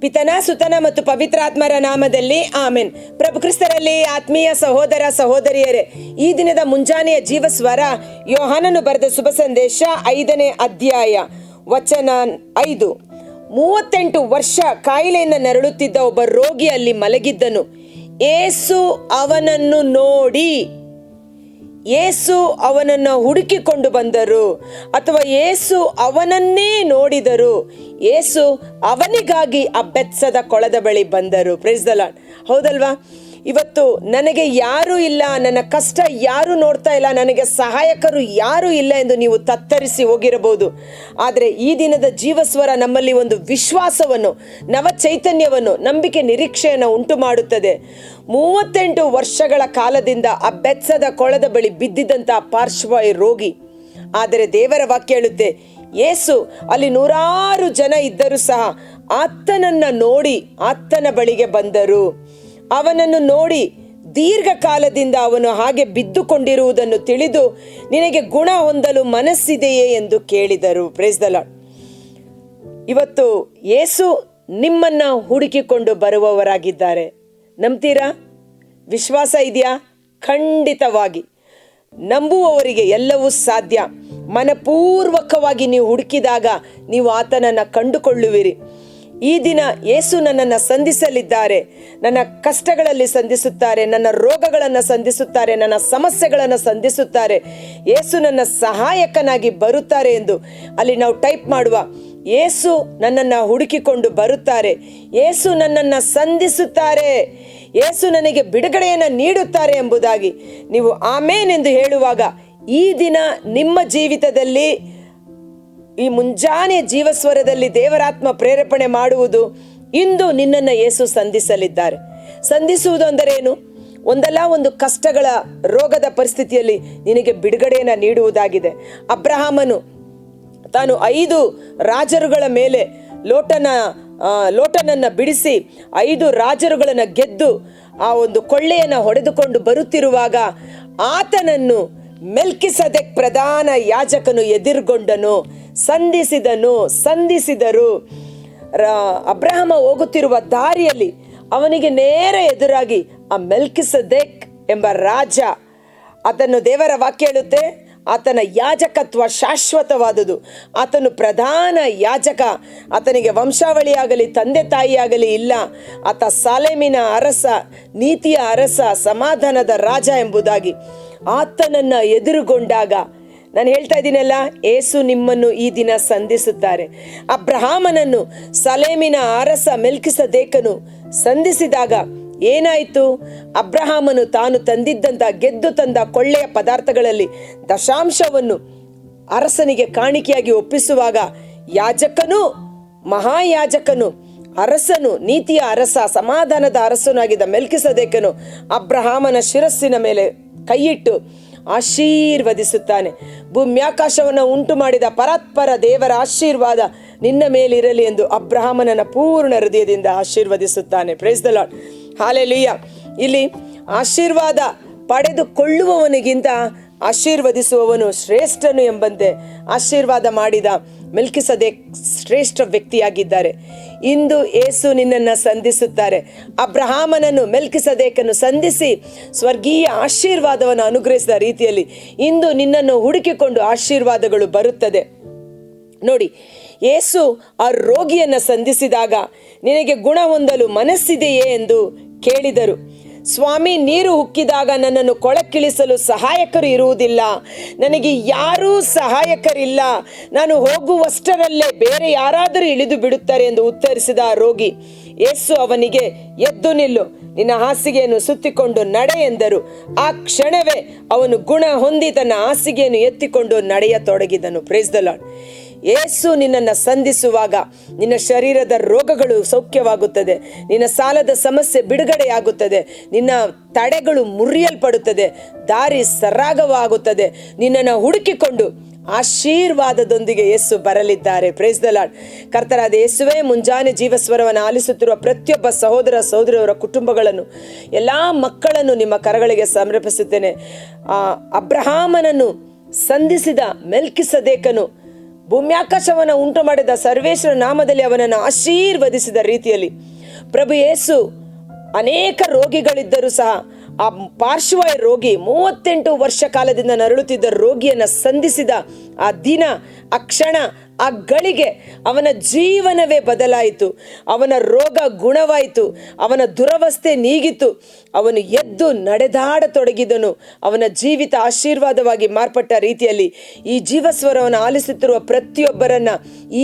ಪಿತನ, ಸುತನ ಮತ್ತು ಪವಿತ್ರಾತ್ಮರ ನಾಮದಲ್ಲಿ ಆಮೆನ್. ಪ್ರಭು ಕ್ರಿಸ್ತರಲ್ಲಿ ಆತ್ಮೀಯ ಸಹೋದರ, ಸಹೋದರಿಯರೇ, ಈ ದಿನದ ಮುಂಜಾನೆಯ ಜೀವಸ್ವರ ಯೋಹಾನನು ಬರೆದ ಶುಭ ಸಂದೇಶ ಐದನೇ ಅಧ್ಯಾಯ, ವಚನ ಐದು. ಮೂವತ್ತೆಂಟು ವರ್ಷ ಕಾಯಿಲೆಯಿಂದ ನರಳುತ್ತಿದ್ದ ಒಬ್ಬ ರೋಗಿ ಅಲ್ಲಿ ಮಲಗಿದ್ದನು. ಏಸು ಅವನನ್ನು ನೋಡಿ ಏಸು ಅವನನ್ನು ಹುಡುಕಿಕೊಂಡು ಬಂದರು ಅಥವಾ ಏಸು ಅವನನ್ನೇ ನೋಡಿದರು. ಏಸು ಅವನಿಗಾಗಿ ಆ ಬೆತ್ಸದ ಕೊಳದ ಬಳಿ ಬಂದರು. ಪ್ರೈಸ್ ದ ಲಾರ್ಡ್ ಹೌದಲ್ವಾ? ಇವತ್ತು ನನಗೆ ಯಾರೂ ಇಲ್ಲ, ನನ್ನ ಕಷ್ಟ ಯಾರು ನೋಡ್ತಾ ಇಲ್ಲ, ನನಗೆ ಸಹಾಯಕರು ಯಾರೂ ಇಲ್ಲ ಎಂದು ನೀವು ತತ್ತರಿಸಿ ಹೋಗಿರಬಹುದು. ಆದರೆ ಈ ದಿನದ ಜೀವಸ್ವರ ನಮ್ಮಲ್ಲಿ ಒಂದು ವಿಶ್ವಾಸವನ್ನು ನವ ಚೈತನ್ಯವನ್ನು ನಂಬಿಕೆ ನಿರೀಕ್ಷೆಯನ್ನು ಉಂಟು ಮಾಡುತ್ತದೆ ಮೂವತ್ತೆಂಟು ವರ್ಷಗಳ ಕಾಲದಿಂದ ಆ ಬೆತ್ಸದ ಕೊಳದ ಬಳಿ ಬಿದ್ದಿದ್ದಂಥ ಪಾರ್ಶ್ವ ರೋಗಿ. ಆದರೆ ದೇವರ ವಾಕ್ಯ ಹೇಳುತ್ತೆ ಏಸು ಅಲ್ಲಿ ನೂರಾರು ಜನ ಇದ್ದರೂ ಸಹ ಆತನನ್ನ ನೋಡಿ ಆತನ ಬಳಿಗೆ ಬಂದರು. ಅವನನ್ನು ನೋಡಿ ದೀರ್ಘಕಾಲದಿಂದ ಅವನು ಹಾಗೆ ಬಿದ್ದುಕೊಂಡಿರುವುದನ್ನು ತಿಳಿದು ನಿನಗೆ ಗುಣ ಹೊಂದಲು ಮನಸ್ಸಿದೆಯೇ ಎಂದು ಕೇಳಿದರು. ಪ್ರೇಸ್ ದ ಲಾರ್ಡ್ ಇವತ್ತು ಏಸು ನಿಮ್ಮನ್ನ ಹುಡುಕಿಕೊಂಡು ಬರುವವರಾಗಿದ್ದಾರೆ. ನಂಬ್ತೀರಾ? ವಿಶ್ವಾಸ ಇದೆಯಾ? ಖಂಡಿತವಾಗಿ. ನಂಬುವವರಿಗೆ ಎಲ್ಲವೂ ಸಾಧ್ಯ. ಮನಪೂರ್ವಕವಾಗಿ ನೀವು ಹುಡುಕಿದಾಗ ನೀವು ಆತನನ್ನು ಕಂಡುಕೊಳ್ಳುವಿರಿ. ಈ ದಿನ ಯೇಸು ನನ್ನನ್ನು ಸಂಧಿಸಲಿದ್ದಾರೆ. ನನ್ನ ಕಷ್ಟಗಳಲ್ಲಿ ಸಂಧಿಸುತ್ತಾರೆ, ನನ್ನ ರೋಗಗಳನ್ನು ಸಂಧಿಸುತ್ತಾರೆ, ನನ್ನ ಸಮಸ್ಯೆಗಳನ್ನು ಸಂಧಿಸುತ್ತಾರೆ. ಯೇಸು ನನ್ನ ಸಹಾಯಕನಾಗಿ ಬರುತ್ತಾರೆ ಎಂದು ಅಲ್ಲಿ ನಾವು ಟೈಪ್ ಮಾಡುವ. ಏಸು ನನ್ನನ್ನು ಹುಡುಕಿಕೊಂಡು ಬರುತ್ತಾರೆ. ಏಸು ನನ್ನನ್ನು ಸಂಧಿಸುತ್ತಾರೆ. ಏಸು ನನಗೆ ಬಿಡುಗಡೆಯನ್ನು ನೀಡುತ್ತಾರೆ ಎಂಬುದಾಗಿ ನೀವು ಆಮೇನೆಂದು ಹೇಳುವಾಗ ಈ ದಿನ ನಿಮ್ಮ ಜೀವಿತದಲ್ಲಿ ಈ ಮುಂಜಾನೆ ಜೀವಸ್ವರದಲ್ಲಿ ದೇವರಾತ್ಮ ಪ್ರೇರೇಪಣೆ ಮಾಡುವುದು ಇಂದು ನಿನ್ನನ್ನು ಯೇಸು ಸಂಧಿಸಲಿದ್ದಾರೆ. ಸಂಧಿಸುವುದು ಅಂದರೇನು ಒಂದಲ್ಲ ಒಂದು ಕಷ್ಟಗಳ ರೋಗದ ಪರಿಸ್ಥಿತಿಯಲ್ಲಿ ನಿನಗೆ ಬಿಡುಗಡೆಯನ್ನು ನೀಡುವುದಾಗಿದೆ. ಅಬ್ರಹಾಮನು ತಾನು ಐದು ರಾಜರುಗಳ ಮೇಲೆ ಲೋಟನ ಲೋಟನನ್ನು ಬಿಡಿಸಿ ಐದು ರಾಜರುಗಳನ್ನು ಗೆದ್ದು ಆ ಒಂದು ಕೊಳ್ಳೆಯನ್ನು ಹೊಡೆದುಕೊಂಡು ಬರುತ್ತಿರುವಾಗ ಆತನನ್ನು ಮೆಲ್ಕಿಸದೆ ಪ್ರಧಾನ ಯಾಜಕನು ಎದುರುಗೊಂಡನು. ಸಂಧಿಸಿದನು, ಸಂಧಿಸಿದರು. ಅಬ್ರಹಮ ಹೋಗುತ್ತಿರುವ ದಾರಿಯಲ್ಲಿ ಅವನಿಗೆ ನೇರ ಎದುರಾಗಿ ಆ ಮೆಲ್ಕಿಸದೆಕ್ ಎಂಬ ರಾಜ ಅದನ್ನು ದೇವರ ವಾಕ್ಯ ಹೇಳುತ್ತೆ, ಆತನ ಯಾಜಕತ್ವ ಶಾಶ್ವತವಾದುದು. ಆತನು ಪ್ರಧಾನ ಯಾಜಕ, ಆತನಿಗೆ ವಂಶಾವಳಿಯಾಗಲಿ, ತಂದೆ ತಾಯಿಯಾಗಲಿ ಇಲ್ಲ. ಆತ ಸಾಲೇಮಿನ ಅರಸ, ನೀತಿಯ ಅರಸ, ಸಮಾಧಾನದ ರಾಜ ಎಂಬುದಾಗಿ ಆತನನ್ನ ಎದುರುಗೊಂಡಾಗ ನಾನು ಹೇಳ್ತಾ ಇದ್ದೀನಲ್ಲ, ಏಸು ನಿಮ್ಮನ್ನು ಈ ದಿನ ಸಂಧಿಸುತ್ತಾರೆ. ಅಬ್ರಹಾಮನನ್ನು ಸಲೇಮಿನ ಅರಸ ಮೆಲ್ಕಿಸದೇಕನು ಸಂಧಿಸಿದಾಗ ಏನಾಯಿತು? ಅಬ್ರಹಾಮನು ತಾನು ತಂದಿದ್ದಂಥ, ಗೆದ್ದು ತಂದ ಕೊಳ್ಳೆಯ ಪದಾರ್ಥಗಳಲ್ಲಿ ದಶಾಂಶವನ್ನು ಅರಸನಿಗೆ ಕಾಣಿಕೆಯಾಗಿ ಒಪ್ಪಿಸುವಾಗ ಯಾಜಕನು ಮಹಾಯಾಜಕನು ಅರಸನು, ನೀತಿಯ ಅರಸ, ಸಮಾಧಾನದ ಅರಸನಾಗಿದ್ದ ಮೆಲ್ಕಿಸದೇಕನು ಅಬ್ರಹಾಮನ ಶಿರಸ್ಸಿನ ಮೇಲೆ ಕೈಯಿಟ್ಟು ಆಶೀರ್ವದಿಸುತ್ತಾನೆ. ಭೂಮ್ಯಾಕಾಶವನ್ನು ಉಂಟು ಮಾಡಿದ ಪರತ್ಪರ ದೇವರ ಆಶೀರ್ವಾದ ನಿನ್ನ ಮೇಲಿರಲಿ ಎಂದು ಅಬ್ರಹಾಮನನ್ನ ಪೂರ್ಣ ಹೃದಯದಿಂದ ಆಶೀರ್ವದಿಸುತ್ತಾನೆ. ಪ್ರೈಸ್ ದ ಲಾರ್ಡ್ ಹಾಲೆ ಇಲ್ಲಿ ಆಶೀರ್ವಾದ ಪಡೆದುಕೊಳ್ಳುವವನಿಗಿಂತ ಆಶೀರ್ವದಿಸುವವನು ಶ್ರೇಷ್ಠನು ಎಂಬಂತೆ ಆಶೀರ್ವಾದ ಮಾಡಿದ ಮೆಲ್ಕಿಸದೆ ಶ್ರೇಷ್ಠ ವ್ಯಕ್ತಿಯಾಗಿದ್ದಾರೆ. ಇಂದು ಏಸು ನಿನ್ನನ್ನು ಸಂಧಿಸುತ್ತಾರೆ. ಅಬ್ರಹಾಮನನ್ನು ಮೆಲ್ಕಿಸದೇಕನ್ನು ಸಂಧಿಸಿ ಸ್ವರ್ಗೀಯ ಆಶೀರ್ವಾದವನ್ನು ಅನುಗ್ರಹಿಸಿದ ರೀತಿಯಲ್ಲಿ ಇಂದು ನಿನ್ನನ್ನು ಹುಡುಕಿಕೊಂಡು ಆಶೀರ್ವಾದಗಳು ಬರುತ್ತದೆ. ನೋಡಿ, ಏಸು ಆ ರೋಗಿಯನ್ನು ಸಂಧಿಸಿದಾಗ ನಿನಗೆ ಗುಣ ಹೊಂದಲು ಮನಸ್ಸಿದೆಯೇ ಎಂದು ಕೇಳಿದರು. ಸ್ವಾಮಿ ನೀರು ಹುಕ್ಕಿದಾಗ ನನ್ನನ್ನು ಕೊಳಕ್ಕಿಳಿಸಲು ಸಹಾಯಕರು ಇರುವುದಿಲ್ಲ. ನನಗೆ ಯಾರೂ ಸಹಾಯಕರಿಲ್ಲ. ನಾನು ಹೋಗುವಷ್ಟರಲ್ಲೇ ಬೇರೆ ಯಾರಾದರೂ ಇಳಿದು ಬಿಡುತ್ತಾರೆ ಎಂದು ಉತ್ತರಿಸಿದ ರೋಗಿ, ಯೇಸು ಅವನಿಗೆ, ಎದ್ದು ನಿಲ್ಲು, ನಿನ್ನ ಹಾಸಿಗೆಯನ್ನು ಸುತ್ತಿಕೊಂಡು ನಡೆ ಎಂದರು. ಆ ಕ್ಷಣವೇ ಅವನು ಗುಣ ಹೊಂದಿ ತನ್ನ ಹಾಸಿಗೆಯನ್ನು ಎತ್ತಿಕೊಂಡು ನಡೆಯತೊಡಗಿದನು. ಪ್ರೇಸ್ ದ ಲಾರ್ಡ್ ಏಸು ನಿನ್ನನ್ನು ಸಂಧಿಸುವಾಗ ನಿನ್ನ ಶರೀರದ ರೋಗಗಳು ಸೌಖ್ಯವಾಗುತ್ತದೆ. ನಿನ್ನ ಸಾಲದ ಸಮಸ್ಯೆ ಬಿಡುಗಡೆಯಾಗುತ್ತದೆ. ನಿನ್ನ ತಡೆಗಳು ಮುರಿಯಲ್ಪಡುತ್ತದೆ. ದಾರಿ ಸರಾಗವಾಗುತ್ತದೆ. ನಿನ್ನನ್ನು ಹುಡುಕಿಕೊಂಡು ಆಶೀರ್ವಾದದೊಂದಿಗೆ ಯೇಸು ಬರಲಿದ್ದಾರೆ. ಪ್ರೇಸ್ ದ ಲಾಡ್ ಕರ್ತರಾದ ಯೇಸುವೇ ಮುಂಜಾನೆ ಜೀವಸ್ವರವನ್ನು ಆಲಿಸುತ್ತಿರುವ ಪ್ರತಿಯೊಬ್ಬ ಸಹೋದರ ಸಹೋದರಿಯವರ ಕುಟುಂಬಗಳನ್ನು, ಎಲ್ಲ ಮಕ್ಕಳನ್ನು ನಿಮ್ಮ ಕರಗಳಿಗೆ ಸಮರ್ಪಿಸುತ್ತೇನೆ. ಅಬ್ರಹಾಮನನ್ನು ಸಂಧಿಸಿದ ಮೆಲ್ಕಿಸದೇಕನು ಭೂಮ್ಯಾಕಾಶವನ್ನು ಉಂಟು ಮಾಡಿದ ಸರ್ವೇಶ್ವರ ನಾಮದಲ್ಲಿ ಅವನನ್ನು ಆಶೀರ್ವದಿಸಿದ ರೀತಿಯಲ್ಲಿ ಪ್ರಭು ಯೇಸು ಅನೇಕ ರೋಗಿಗಳಿದ್ದರೂ ಸಹ ಆ ಪಾರ್ಶ್ವಾಯ ರೋಗಿ ಮೂವತ್ತೆಂಟು ವರ್ಷ ಕಾಲದಿಂದ ನರಳುತ್ತಿದ್ದ ರೋಗಿಯನ್ನು ಸಂಧಿಸಿದ ಆ ದಿನ ಅಕ್ಷಣ ಕ್ಷಣ ಆ ಗಳಿಗೆ ಅವನ ಜೀವನವೇ ಬದಲಾಯಿತು. ಅವನ ರೋಗ ಗುಣವಾಯಿತು. ಅವನ ದುರವಸ್ಥೆ ನೀಗಿತು. ಅವನು ಎದ್ದು ನಡೆದಾಡತೊಡಗಿದನು. ಅವನ ಜೀವಿತ ಆಶೀರ್ವಾದವಾಗಿ ಮಾರ್ಪಟ್ಟ ರೀತಿಯಲ್ಲಿ ಈ ಜೀವಸ್ವರವನ್ನು ಆಲಿಸುತ್ತಿರುವ ಪ್ರತಿಯೊಬ್ಬರನ್ನ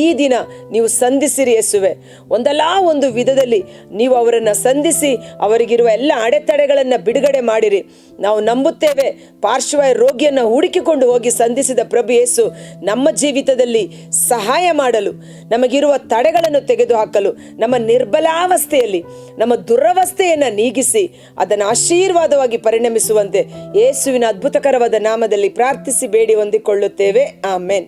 ಈ ದಿನ ನೀವು ಸಂಧಿಸಿರಿ ಎಸುವೆ ಒಂದಲ್ಲ ಒಂದು ವಿಧದಲ್ಲಿ ನೀವು ಅವರನ್ನು ಸಂಧಿಸಿ ಅವರಿಗಿರುವ ಎಲ್ಲ ಅಡೆತಡೆಗಳನ್ನು ಬಿಡುಗಡೆ ಮಾಡಿರಿ. ನಾವು ನಂಬುತ್ತೇವೆ ಪಾರ್ಶ್ವ ರೋಗಿಯನ್ನು ಹುಡುಕಿಕೊಂಡು ಹೋಗಿ ಸಂಧಿಸಿದ ಪ್ರಭು ಯೇಸು ನಮ್ಮ ಜೀವಿತದಲ್ಲಿ ಸಹಾಯ ಮಾಡಲು, ನಮಗಿರುವ ತಡೆಗಳನ್ನು ತೆಗೆದುಹಾಕಲು, ನಮ್ಮ ನಿರ್ಬಲಾವಸ್ಥೆಯಲ್ಲಿ, ನಮ್ಮ ದುರವಸ್ಥೆಯನ್ನು ನೀಗಿಸಿ, ಅದನ್ನು ಆಶೀರ್ವಾದವಾಗಿ ಪರಿಣಮಿಸುವಂತೆ ಯೇಸುವಿನ ಅದ್ಭುತಕರವಾದ ನಾಮದಲ್ಲಿ ಪ್ರಾರ್ಥಿಸಿ ಬೇಡಿ ಹೊಂದಿಕೊಳ್ಳುತ್ತೇವೆ. ಆಮೇನ್.